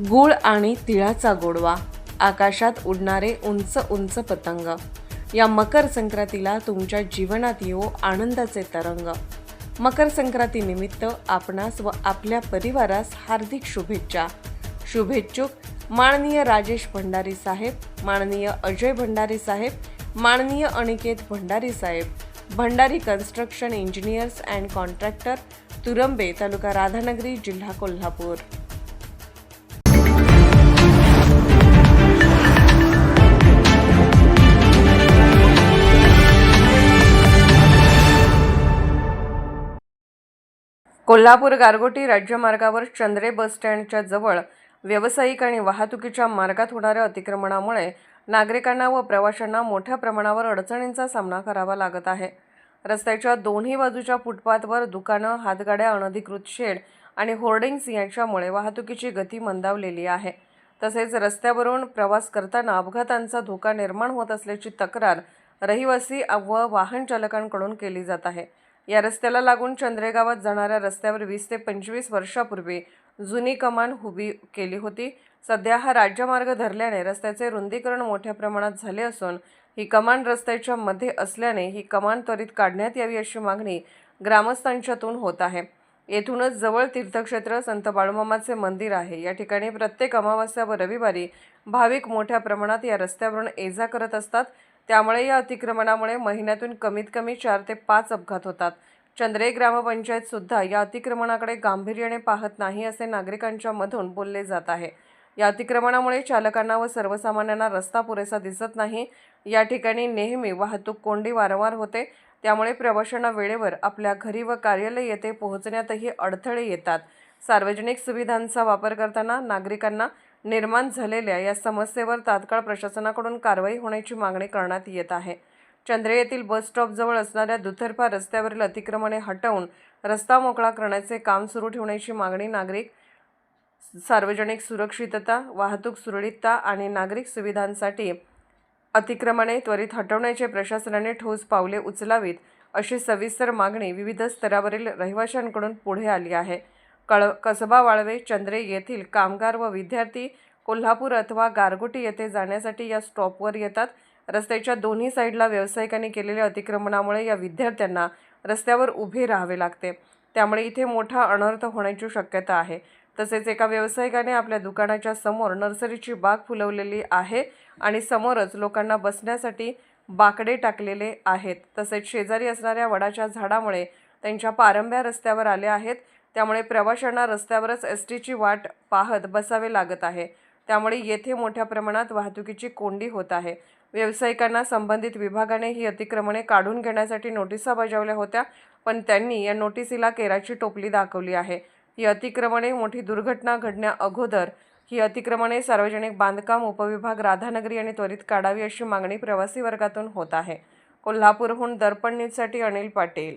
गुळ आणि तिळाचा गोडवा. आकाशात उडणारे उंच उंच पतंग. या मकर संक्रांतीला तुमच्या जीवनात येऊ आनंदाचे तरंग. मकर संक्रांतीनिमित्त आपणास व आपल्या परिवारास हार्दिक शुभेच्छा. शुभेच्छुक माननीय राजेश भंडारी साहेब माननीय अजय भंडारी साहेब माननीय अनिकेत भंडारी साहेब Bhandari construction engineers and contractor Turambe तालुका राधानगरी जिल्हा कोल्हापूर. कोल्हापूर गारगोटी राज्यमार्गावर चंद्रे बस स्टँडच्या जवळ व्यावसायिक आणि वाहतुकीच्या मार्गात होणाऱ्या अतिक्रमणामुळे नागरिकांना व प्रवाशांना मोठ्या प्रमाणावर अडचणींचा सामना करावा लागत आहे. रस्त्याच्या दोन्ही बाजूच्या फुटपाथवर दुकानं हातगाड्या अनधिकृत शेड आणि होर्डिंग्स यांच्यामुळे वाहतुकीची गती मंदावलेली आहे. तसेच रस्त्यावरून प्रवास करताना अपघातांचा धोका निर्माण होत असल्याची तक्रार रहिवासी व वाहन चालकांकडून केली जात आहे. या रस्त्याला लागून चंद्रेगावात जाणाऱ्या रस्त्यावर वीस ते पंचवीस वर्षापूर्वी जुनी कमान उभी केली होती. सध्या हा राज्यमार्ग धरल्याने रस्त्याचे रुंदीकरण मोठ्या प्रमाणात झाले असून ही कमान रस्त्याच्या मध्ये असल्याने ही कमान त्वरित काढण्यात यावी अशी मागणी ग्रामस्थांच्यातून होत आहे. येथूनच जवळ तीर्थक्षेत्र संत बाळूमामाचे मंदिर आहे. या ठिकाणी प्रत्येक अमावस्या व रविवारी भाविक मोठ्या प्रमाणात या रस्त्यावरून ये जा करत असतात. त्यामुळे या अतिक्रमणामुळे महिन्यातून कमीत कमी चार ते पाच अपघात होतात. चंद्रे ग्रामपंचायत सुद्धा या अतिक्रमणाकडे गांभीर्याने पाहत नाही असे नागरिकांच्या मधून बोलले जात आहे. या अतिक्रमणामुळे चालकांना व सर्वसामान्यांना रस्ता पुरेसा दिसत नाही. या ठिकाणी नेहमी वाहतूक कोंडी वारंवार होते. त्यामुळे प्रवाशांना वेळेवर आपल्या घरी व कार्यालय येथे पोहोचण्यातही अडथळे येतात. सार्वजनिक सुविधांचा वापर करताना नागरिकांना निर्माण झालेल्या या समस्येवर तात्काळ प्रशासनाकडून कारवाई होण्याची मागणी करण्यात येत आहे. चंद्रे येथील बस स्टॉपजवळ असणाऱ्या दुतर्फा रस्त्यावरील अतिक्रमणे हटवून रस्ता मोकळा करण्याचे काम सुरू ठेवण्याची मागणी नागरिक सार्वजनिक सुरक्षितता वाहतूक सुरळीतता आणि नागरिक सुविधांसाठी अतिक्रमणे त्वरित हटवण्याचे प्रशासनाने ठोस पावले उचलावीत अशी सविस्तर मागणी विविध स्तरावरील रहिवाशांकडून पुढे आली आहे. कळ कसबा वाळवे चंद्रे येथील कामगार व विद्यार्थी कोल्हापूर अथवा गारगोटी येथे जाण्यासाठी या स्टॉपवर येतात. रस्त्याच्या दोन्ही साईडला व्यावसायिकांनी केलेल्या अतिक्रमणामुळे या विद्यार्थ्यांना रस्त्यावर उभे राहावे लागते. त्यामुळे इथे मोठा अनर्थ होण्याची शक्यता आहे. तसेच एका व्यावसायिकाने आपल्या दुकानाच्या समोर नर्सरीची बाग फुलवलेली आहे आणि समोरच लोकांना बसण्यासाठी बाकडे टाकलेले आहेत. तसेच शेजारी असणाऱ्या वडाच्या झाडामुळे त्यांच्या पारंब्या रस्त्यावर आल्या आहेत. त्यामुळे प्रवाशांना रस्त्यावरच एस टीची वाट पाहत बसावे लागत आहे. त्यामुळे येथे मोठ्या प्रमाणात वाहतुकीची कोंडी होत आहे. व्यावसायिकांना संबंधित विभागाने ही अतिक्रमणे काढून घेण्यासाठी नोटिसा बजावल्या होत्या पण त्यांनी या नोटिसीला केराची टोपली दाखवली आहे. ही अतिक्रमणे मोठी दुर्घटना घडण्या अगोदर ही अतिक्रमणे सार्वजनिक बांधकाम उपविभाग राधानगरी आणि त्वरित काढावी अशी मागणी प्रवासी वर्गातून होत आहे. कोल्हापूरहून दर्पण न्यूजसाठी अनिल पाटील.